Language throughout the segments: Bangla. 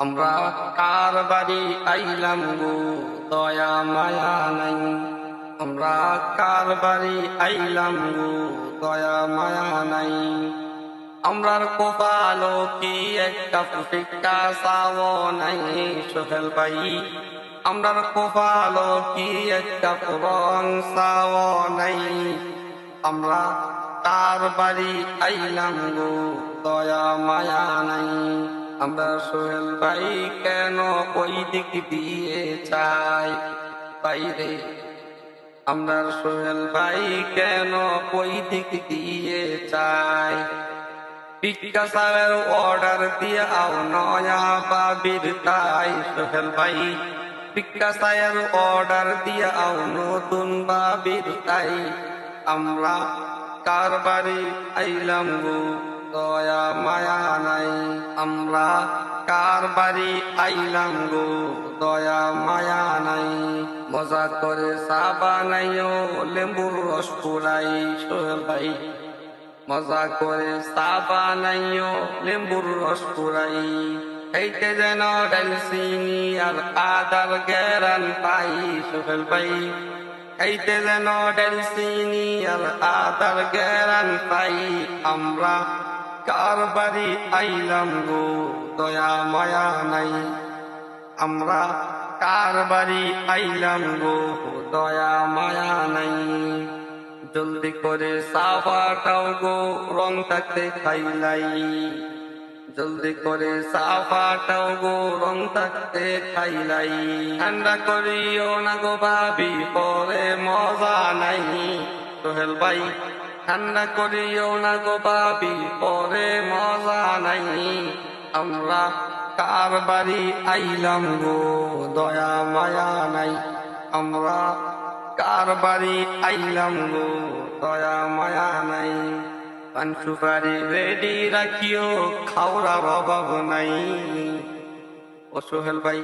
আমরা কার বাড়ি আইলাম গো? দয়া, মায়া নাই। আমরা কার বাড়ি আইলাম গো? দয়া, মায়া নাই। আমরার কপালো কি একটা ফুটিকা সাব নাই, সোহেল ভাই? আমরার কপালো কি একটা পুরন সাব নাই? আমরা তার বাড়ি আইলাম গো? দয়া, মায়া নাই। আমরা সোহেল ভাই কেন ওই দিক দিয়ে চাই? বাইরে আমরা সোহেল ভাই কেন ওই দিক দিয়ে চাই? পিকা সাহের অর্ডার দিয়ে আও নয়া বাবির তাই সোহেল ভাই। পিকা সাহের অর্ডার দিয়ে আও নতুন বাবির তাই। আমরা কার বাড়ি আইলাম গো দয়া মায়া। আমরা কার বাড়ি আইলাম গো? দয়া, মায়া নাই। মজা করে সাবা নাইও লেম্বুর রস পুরাই ভাই মজা করে সাবা নাইও লেম্বুর রস পুরাই এইতে যেন ডালচিনি আর আদার গেরান পাই সোহেল ভাই এইতে যেন ডালচিনি আর আদার গেরান পাই আমরা। কার বাড়ি আইলাম গো, দয়া, মায়া নাই। আমরা কার বাড়ি আইলাম গো, দয়া, মায়া নাই। জলদি করে সাফাটাও গো রং থাকতে খাইলাই। জলদি করে সাফাটাও গো রং থাকতে খাইলাই। ঠান্ডা করিও না গো ভাবি, পরে মজা নাই। সোহেল ভাই ঠান্ডা করিও না গো ভাবি পরে মজা নাই। আমরা কার বাড়ি আইলাম গো, দয়া, মায়া নাই। আমরা কার বাড়ি আইলাম গো, দয়া, মায়া নাই। পান সুপারি রেডি রাখিও, খাওয়ার অভাব নাই। ও সোহেল ভাই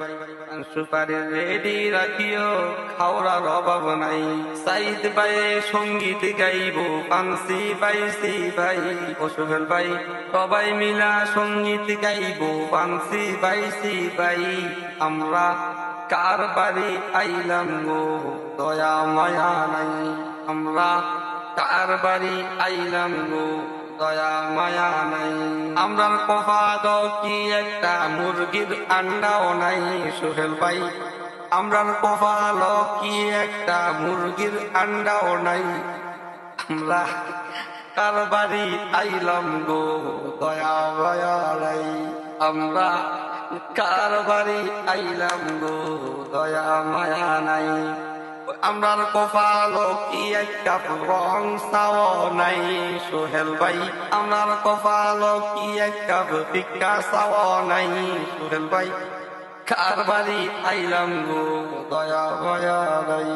সুপারি রেডি রাখিও, খাওয়ার অভাব নাই। সাইদ ভাই সংগীত গাইব, পানসি বাইসি ভাই ও সোহেল ভাই, সবাই মিলা সংগীত গাইব, পানসি বাইসি ভাই। আমরা কার বাড়ি আইলাম গো, দয়া, মায়া নাই। আমরা কার বাড়ি আইলাম গো দয়া মায়া নাই। আমরার কপাদ কি একটা মুরগির আন্ডাও নাই, সোহেল ভাই। আমরার কপাল কি একটা মুরগির আন্ডাও নাই। আমরা কার বাড়ি আইলাম গো, দয়া মায়া আমরা কার বাড়ি আইলাম গো, দয়া মায়া নাই। আমরার কপাল কি একটা রং সাও নাই, সোহেল ভাই। আমরার কপাল কি একটা ভিক্ষা সাও নাই, সোহেল ভাই। কার বাড়ি আইলাম গো, দয়া ভয়া নাই